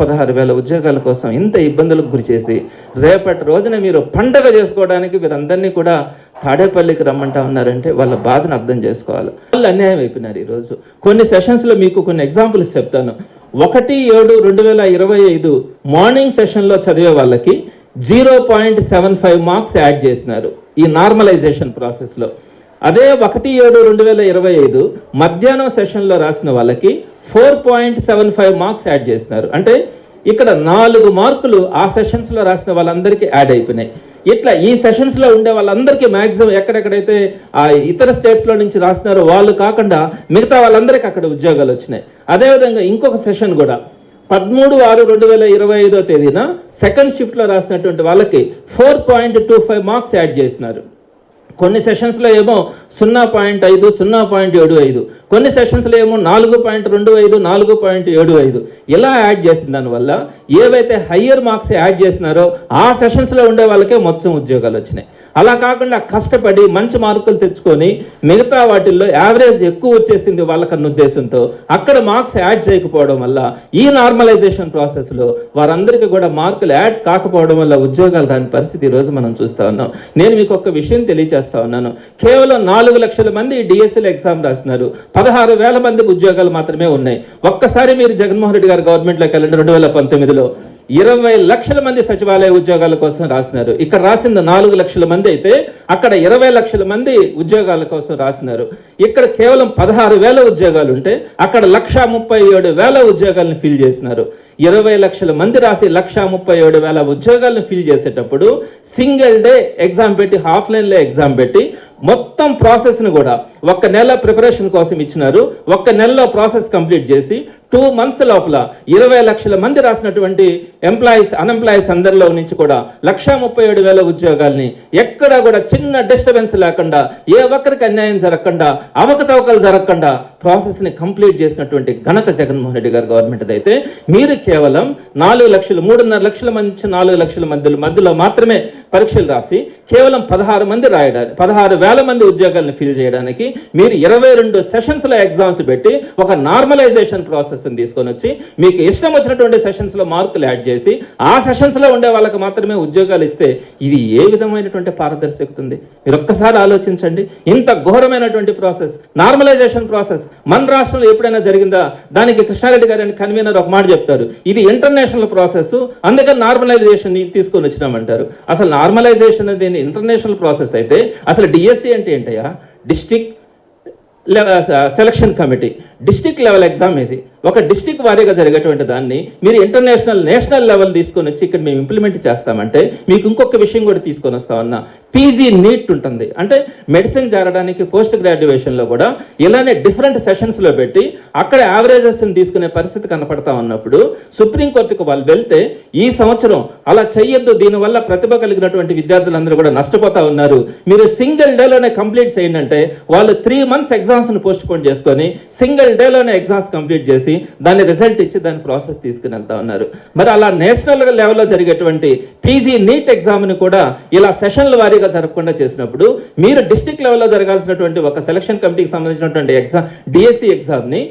పదహారు వేల ఉద్యోగాల కోసం ఇంత ఇబ్బందులకు గురి చేసి రేపటి రోజున మీరు పండగ చేసుకోవడానికి వీరందరినీ కూడా తాడేపల్లికి రమ్మంటా ఉన్నారంటే వాళ్ళ బాధను అర్థం చేసుకోవాలి. వాళ్ళు అన్యాయం అయిపోయినారు ఈరోజు. కొన్ని సెషన్స్లో మీకు కొన్ని ఎగ్జాంపుల్స్ చెప్తాను. ఒకటి ఏడు రెండు వేల ఇరవై ఐదు మార్నింగ్ సెషన్లో చదివే వాళ్ళకి zero point seven five marks add చేసినారు ఈ నార్మలైజేషన్ ప్రాసెస్లో అదే ఒకటి ఏడు రెండు వేల ఇరవై ఐదు మధ్యాహ్నం సెషన్లో రాసిన వాళ్ళకి four point seven five marks add చేసినారు అంటే ఇక్కడ నాలుగు మార్కులు ఆ సెషన్స్లో రాసిన వాళ్ళందరికీ యాడ్ అయిపోయినాయి. ఇట్లా ఈ సెషన్స్లో ఉండే వాళ్ళందరికీ మ్యాక్సిమం ఎక్కడెక్కడైతే ఆ ఇతర స్టేట్స్లో నుంచి రాసినారో వాళ్ళు కాకుండా మిగతా వాళ్ళందరికీ అక్కడ ఉద్యోగాలు వచ్చినాయి. అదేవిధంగా ఇంకొక సెషన్ కూడా పదమూడు ఆరు రెండు వేల ఇరవై ఐదో తేదీన సెకండ్ షిఫ్ట్లో రాసినటువంటి వాళ్ళకి four point two five marks add చేసినారు కొన్ని సెషన్స్లో ఏమో సున్నా పాయింట్ ఐదు సున్నా పాయింట్ ఏడు ఐదు. కొన్ని సెషన్స్లో ఏమో నాలుగు పాయింట్ రెండు ఐదు నాలుగు పాయింట్ ఏడు ఐదు. ఇలా యాడ్ చేసిన దానివల్ల ఏవైతే హయ్యర్ మార్క్స్ యాడ్ చేసినారో ఆ సెషన్స్లో ఉండే వాళ్ళకే మొత్తం ఉద్యోగాలు వచ్చినాయి. అలా కాకుండా కష్టపడి మంచి మార్కులు తెచ్చుకొని మిగతా వాటిల్లో యావరేజ్ ఎక్కువ వచ్చేసింది వాళ్ళకన్న ఉద్దేశంతో అక్కడ మార్క్స్ యాడ్ చేయకపోవడం వల్ల ఈ నార్మలైజేషన్ ప్రాసెస్లో వారందరికీ కూడా మార్కులు యాడ్ కాకపోవడం వల్ల ఉద్యోగాలు రాని పరిస్థితి ఈరోజు మనం చూస్తా ఉన్నాం. నేను మీకు ఒక విషయం తెలియజేస్తా ఉన్నాను. కేవలం నాలుగు లక్షల మంది డిఎస్ఎల్ ఎగ్జామ్ రాసినారు పదహారు వేల మంది ఉద్యోగాలు మాత్రమే ఉన్నాయి. ఒక్కసారి మీరు జగన్మోహన్ రెడ్డి గారి గవర్నమెంట్లోకి వెళ్ళండి రెండు వేల పంతొమ్మిదిలో. ఇరవై లక్షల మంది సచివాలయ ఉద్యోగాల కోసం రాసినారు. ఇక్కడ రాసింది నాలుగు లక్షల మంది అయితే అక్కడ ఇరవై లక్షల మంది ఉద్యోగాల కోసం రాసినారు. ఇక్కడ కేవలం పదహారు వేల ఉద్యోగాలు ఉంటే అక్కడ లక్ష ముప్పై ఏడు వేల ఉద్యోగాలను ఫిల్ చేసినారు. ఇరవై లక్షల మంది రాసి లక్ష ముప్పై ఏడు వేల ఉద్యోగాలను ఫిల్ చేసేటప్పుడు సింగిల్ డే ఎగ్జామ్ పెట్టి ఆఫ్లైన్లో ఎగ్జామ్ పెట్టి మొత్తం ప్రాసెస్ను కూడా ఒక్క నెల ప్రిపరేషన్ కోసం ఇచ్చినారు. ఒక్క నెలలో ప్రాసెస్ కంప్లీట్ చేసి టూ మంత్స్ లోపల ఇరవై లక్షల మంది రాసినటువంటి ఎంప్లాయీస్ అన్ఎంప్లాయీస్ అందరిలో నుంచి కూడా లక్ష ముప్పై ఏడు వేల ఉద్యోగాల్ని ఎక్కడా కూడా చిన్న డిస్టర్బెన్స్ లేకుండా ఏ ఒక్కరికి అన్యాయం జరగకుండా అవకతవకలు జరగకుండా ప్రాసెస్ని కంప్లీట్ చేసినటువంటి ఘనత జగన్మోహన్ రెడ్డి గారు గవర్నమెంట్ అయితే మీరు కేవలం నాలుగు లక్షలు మూడున్నర లక్షల మంది నాలుగు లక్షల మధ్యలో మధ్యలో మాత్రమే పరీక్షలు రాసి కేవలం పదహారు మంది రాయడానికి పదహారు వేల మంది ఉద్యోగాలను ఫిల్ చేయడానికి మీరు ఇరవై రెండు సెషన్స్లో ఎగ్జామ్స్ పెట్టి ఒక నార్మలైజేషన్ ప్రాసెస్ని తీసుకొని వచ్చి మీకు ఇష్టం వచ్చినటువంటి సెషన్స్లో మార్కులు యాడ్ చేసి ఆ సెషన్స్లో ఉండే వాళ్ళకి మాత్రమే ఉద్యోగాలు ఇస్తే ఇది ఏ విధమైనటువంటి పారదర్శకత ఉంది మీరు ఒక్కసారి ఆలోచించండి. ఇంత ఘోరమైనటువంటి ప్రాసెస్ నార్మలైజేషన్ ప్రాసెస్ మన రాష్ట్రంలో ఎప్పుడైనా జరిగిందా? దానికి కృష్ణారెడ్డి గారు అని కన్వీనర్ ఒక మాట చెప్తారు. ఇది ఇంటర్నేషనల్ ప్రాసెస్ అందుకని నార్మలైజేషన్ తీసుకొని వచ్చినామంటారు. అసలు నార్మలైజేషన్ అనేది ఇంటర్నేషనల్ ప్రాసెస్ అయితే అసలు డిఎస్సి అంటే ఏంటయ్యా? District selection committee district level exam ఇది. ఒక డిస్టిక్ వారీగా జరిగేటువంటి దాన్ని మీరు ఇంటర్నేషనల్ నేషనల్ లెవెల్ తీసుకొని వచ్చి ఇక్కడ మేము ఇంప్లిమెంట్ చేస్తామంటే మీకు ఇంకొక విషయం కూడా తీసుకొని వస్తామన్నా పీజీ నీట్ ఉంటుంది. అంటే మెడిసిన్ చేరడానికి పోస్ట్ గ్రాడ్యుయేషన్లో కూడా ఇలానే డిఫరెంట్ సెషన్స్లో పెట్టి అక్కడ యావరేజెస్ని తీసుకునే పరిస్థితి కనపడతా ఉన్నప్పుడు సుప్రీంకోర్టుకు వాళ్ళు వెళ్తే ఈ సంవత్సరం అలా చెయ్యొద్దు దీనివల్ల ప్రతిభ కలిగినటువంటి విద్యార్థులందరూ కూడా నష్టపోతా ఉన్నారు. మీరు సింగిల్ డేలోనే కంప్లీట్ చేయండి అంటే వాళ్ళు త్రీ మంత్స్ ఎగ్జామ్స్ని పోస్ట్ పోన్ చేసుకొని సింగిల్ డేలోనే ఎగ్జామ్స్ కంప్లీట్ చేసి దాని రిజల్ట్ ఇచ్చి దాని ప్రాసెస్ తీసుకుని వెళ్తా ఉన్నారు. మరి అలా నేషనల్ లెవెల్లో జరిగేటువంటి పీజీ నీట్ ఎగ్జామ్ని కూడా ఇలా సెషన్ల వారీగా జరగకుండా చేసినప్పుడు మీరు డిస్ట్రిక్ట్ లెవెల్లో జరగాల్సినటువంటి ఒక సెలక్షన్ కమిటీకి సంబంధించినటువంటి ఎగ్జామ్ డిఎస్సి ఎగ్జామ్ని